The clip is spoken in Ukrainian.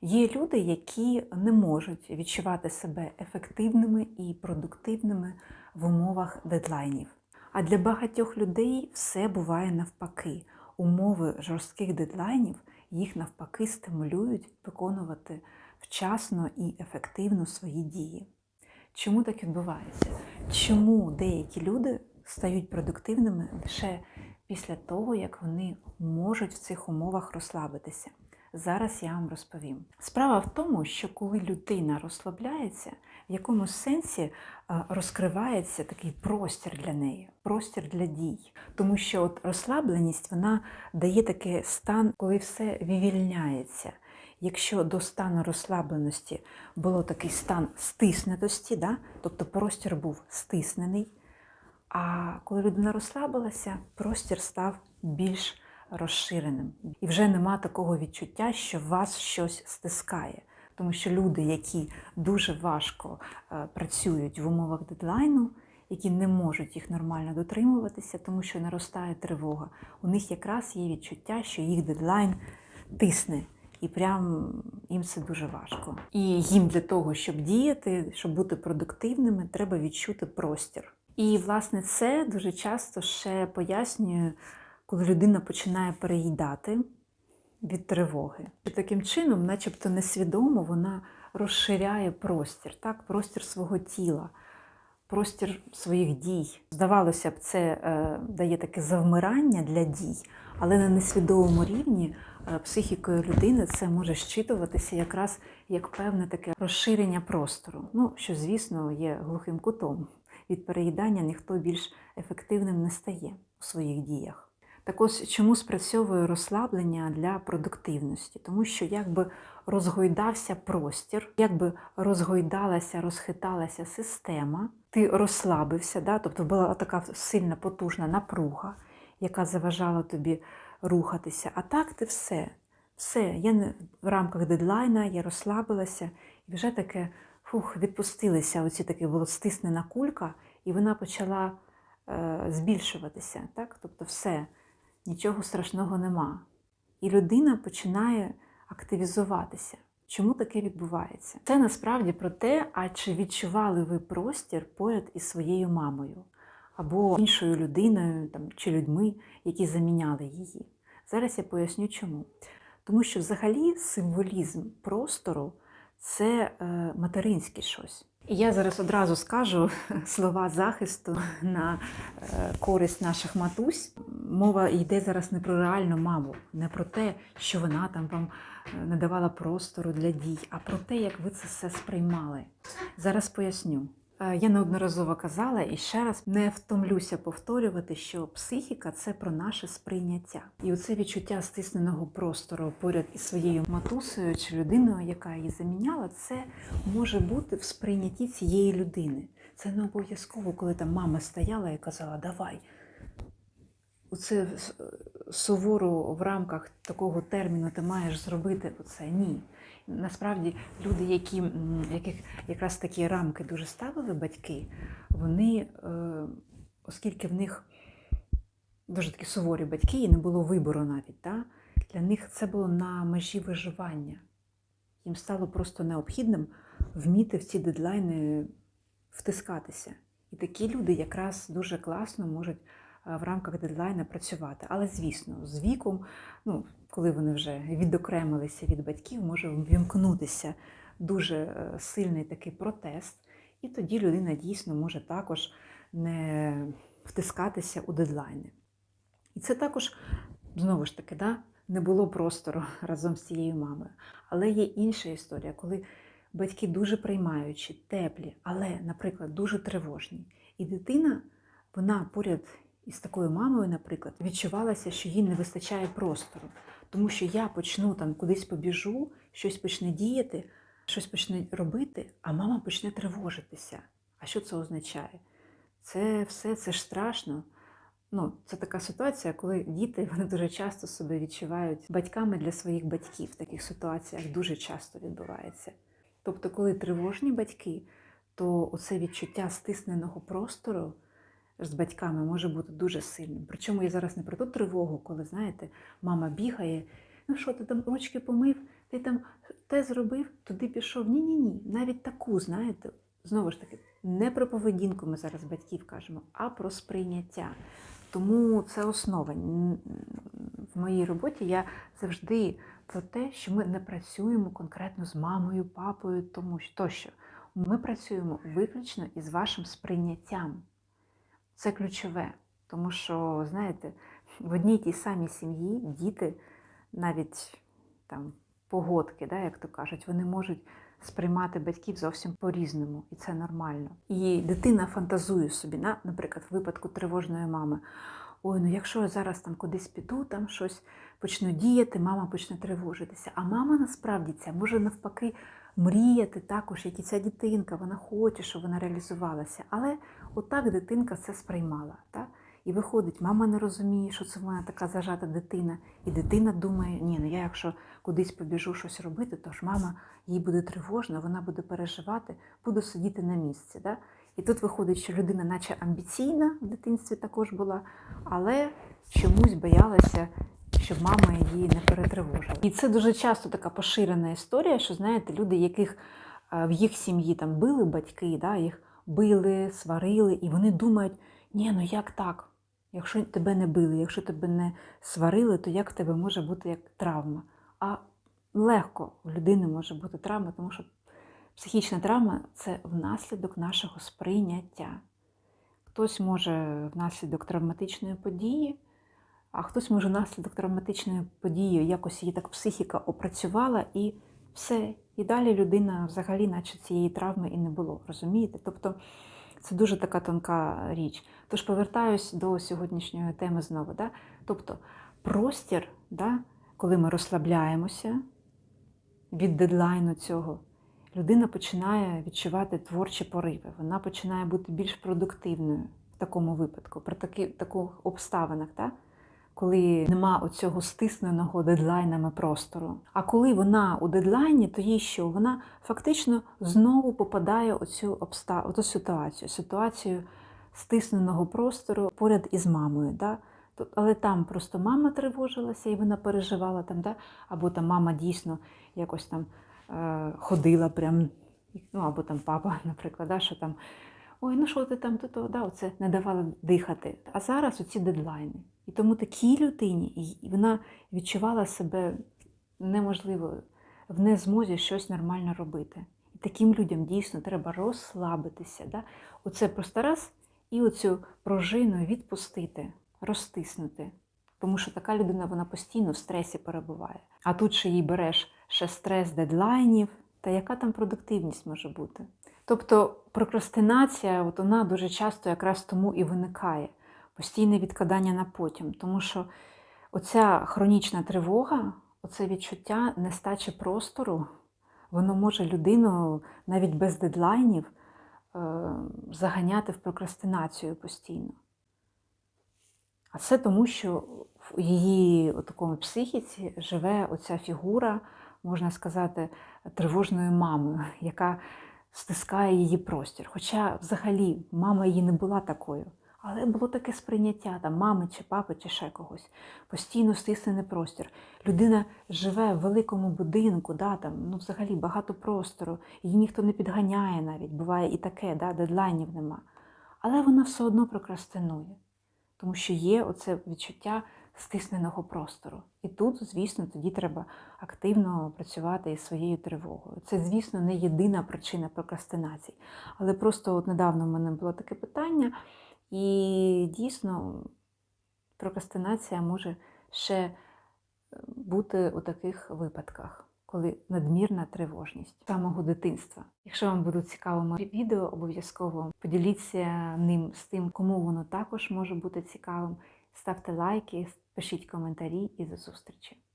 Є люди, які не можуть відчувати себе ефективними і продуктивними в умовах дедлайнів. А для багатьох людей все буває навпаки. Умови жорстких дедлайнів їх навпаки стимулюють виконувати вчасно і ефективно свої дії. Чому так відбувається? Чому деякі люди стають продуктивними лише після того, як вони можуть в цих умовах розслабитися? Зараз я вам розповім. Справа в тому, що коли людина розслабляється, в якомусь сенсі е, розкривається такий простір для неї, простір для дій. Тому що от розслабленість вона дає такий стан, коли все вивільняється. Якщо до стану розслабленості було такий стан стиснутості, да? тобто простір був стиснений, а коли людина розслабилася, простір став більш розширеним. І вже нема такого відчуття, що вас щось стискає. Тому що люди, які дуже важко е, працюють в умовах дедлайну, які не можуть їх нормально дотримуватися, тому що наростає тривога, у них якраз є відчуття, що їх дедлайн тисне. І прям їм це дуже важко. І їм для того, щоб діяти, щоб бути продуктивними, треба відчути простір. І, власне, це дуже часто ще пояснює, коли людина починає переїдати від тривоги. І таким чином, начебто несвідомо, вона розширяє простір, так? простір свого тіла, простір своїх дій. Здавалося б, це е, дає таке завмирання для дій, але на несвідомому рівні е, психікою людини це може щитуватися якраз як певне таке розширення простору. Ну, що, звісно, є глухим кутом. Від переїдання ніхто більш ефективним не стає у своїх діях. Так ось чому спрацьовує розслаблення для продуктивності? Тому що якби розгойдався простір, якби розгойдалася, розхиталася система, ти розслабився, да? тобто була така сильна потужна напруга, яка заважала тобі рухатися. А так ти все, все, я не в рамках дедлайна, я розслабилася, і вже таке фух, відпустилися. Оці таке було стиснена кулька, і вона почала е, збільшуватися. Так? Тобто все нічого страшного нема. І людина починає активізуватися. Чому таке відбувається? Це насправді про те, а чи відчували ви простір поряд із своєю мамою або іншою людиною там, чи людьми, які заміняли її. Зараз я поясню чому. Тому що взагалі символізм простору це е, материнське щось. Я зараз одразу скажу слова захисту на е, користь наших матусь. Мова йде зараз не про реальну маму, не про те, що вона там вам не давала простору для дій, а про те, як ви це все сприймали. Зараз поясню. Е, Я неодноразово казала і ще раз не втомлюся повторювати, що психіка це про наше сприйняття. І оце відчуття стисненого простору поряд із своєю матусею чи людиною, яка її заміняла, це може бути в сприйнятті цієї людини. Це не обов'язково, коли там мама стояла і казала, давай. Оце суворо в рамках такого терміну ти маєш зробити оце. Ні. Насправді люди, які, яких якраз такі рамки дуже ставили батьки, вони, е, оскільки в них дуже такі суворі батьки, і не було вибору навіть, та, для них це було на межі виживання. Їм стало просто необхідним вміти в ці дедлайни втискатися. І такі люди якраз дуже класно можуть в рамках дедлайна працювати. Але, звісно, з віком, ну, коли вони вже відокремилися від батьків, може вімкнутися дуже е, сильний такий протест, і тоді людина дійсно може також не втискатися у дедлайни. І це також, знову ж таки, да, не було простору разом з цією мамою. Але є інша історія, коли батьки дуже приймаючі, теплі, але, наприклад, дуже тривожні. І дитина, вона поряд із такою мамою, наприклад, відчувалася, що їй не вистачає простору. Тому що я почну там кудись побіжу, щось почне діяти, щось почне робити, а мама почне тривожитися. А що це означає? Це все це ж страшно. Ну, Це така ситуація, коли діти вони дуже часто себе відчувають батьками для своїх батьків. В таких ситуаціях дуже часто відбувається. Тобто, коли тривожні батьки, то оце відчуття стисненого простору з батьками може бути дуже сильним. Причому я зараз не про ту тривогу, коли, знаєте, мама бігає, ну що ти там ручки помив, ти там те зробив, туди пішов. Ні, ні, ні. Навіть таку, знаєте, знову ж таки, не про поведінку ми зараз батьків кажемо, а про сприйняття. Тому це основа. В моїй роботі я завжди про те, що ми не працюємо конкретно з мамою, папою, тому що тощо. Ми працюємо виключно із вашим сприйняттям. Це ключове, тому що, знаєте, в одній тій самій сім'ї діти, навіть там погодки, да, як то кажуть, вони можуть сприймати батьків зовсім по-різному, і це нормально. І дитина фантазує собі, на, наприклад, в випадку тривожної мами. Ой, ну якщо я зараз там кудись піду, там щось почну діяти, мама почне тривожитися. А мама насправді ця може навпаки мріяти також, як і ця дитинка, вона хоче, щоб вона реалізувалася. Але отак дитинка це сприймала. Так? І виходить, мама не розуміє, що це вона така зажата дитина. І дитина думає, ні, ну я якщо кудись побіжу щось робити, то ж мама їй буде тривожно, вона буде переживати, буду сидіти на місці. Да? І тут виходить, що людина, наче амбіційна в дитинстві також була, але чомусь боялася, щоб мама її не перетривожила. І це дуже часто така поширена історія, що знаєте, люди, яких е, в їх сім'ї там били батьки, да, їх били, сварили, і вони думають, ні, ну як так? Якщо тебе не били, якщо тебе не сварили, то як в тебе може бути як травма? А легко в людини може бути травма, тому що психічна травма це внаслідок нашого сприйняття. Хтось може внаслідок травматичної події, а хтось може внаслідок травматичної події якось її так психіка опрацювала і все. І далі людина взагалі, наче цієї травми і не було. Розумієте? Тобто це дуже така тонка річ. Тож повертаюсь до сьогоднішньої теми знову. Да? Тобто простір, да, коли ми розслабляємося від дедлайну цього, людина починає відчувати творчі пориви, вона починає бути більш продуктивною в такому випадку, при таки, таких обставинах, да? Коли нема оцього стисненого дедлайнами простору. А коли вона у дедлайні, то їй що? Вона фактично знову попадає у цю обста... ситуацію, ситуацію стисненого простору поряд із мамою. Да? Але там просто мама тривожилася і вона переживала там, да? або там мама дійсно якось там е, ходила прям, ну або там папа, наприклад, да, що там. Ой, ну що ти там тут, да, оце не давала дихати. А зараз оці дедлайни. І тому такій людині вона відчувала себе неможливо в незмозі щось нормально робити. І таким людям дійсно треба розслабитися. Да? Оце просто раз і оцю пружину відпустити, розтиснути. Тому що така людина вона постійно в стресі перебуває. А тут ще їй береш ще стрес дедлайнів, та яка там продуктивність може бути? Тобто прокрастинація, от вона дуже часто якраз тому і виникає постійне відкладання на потім. Тому що оця хронічна тривога, оце відчуття нестачі простору, воно може людину навіть без дедлайнів е, заганяти в прокрастинацію постійно. А це тому, що в її такому психіці живе оця фігура, можна сказати, тривожною мамою, яка стискає її простір. Хоча взагалі мама її не була такою. Але було таке сприйняття там, мами чи папи, чи ще когось. Постійно стиснений простір. Людина живе в великому будинку, да, там, ну, взагалі багато простору, її ніхто не підганяє навіть, буває і таке, да, дедлайнів нема. Але вона все одно прокрастинує, тому що є оце відчуття стисненого простору. І тут, звісно, тоді треба активно працювати із своєю тривогою. Це, звісно, не єдина причина прокрастинації. Але просто от недавно в мене було таке питання. І дійсно прокрастинація може ще е, бути у таких випадках, коли надмірна тривожність самого дитинства. Якщо вам будуть цікаво мої відео, обов'язково поділіться ним з тим, кому воно також може бути цікавим. Ставте лайки, пишіть коментарі і до зустрічі!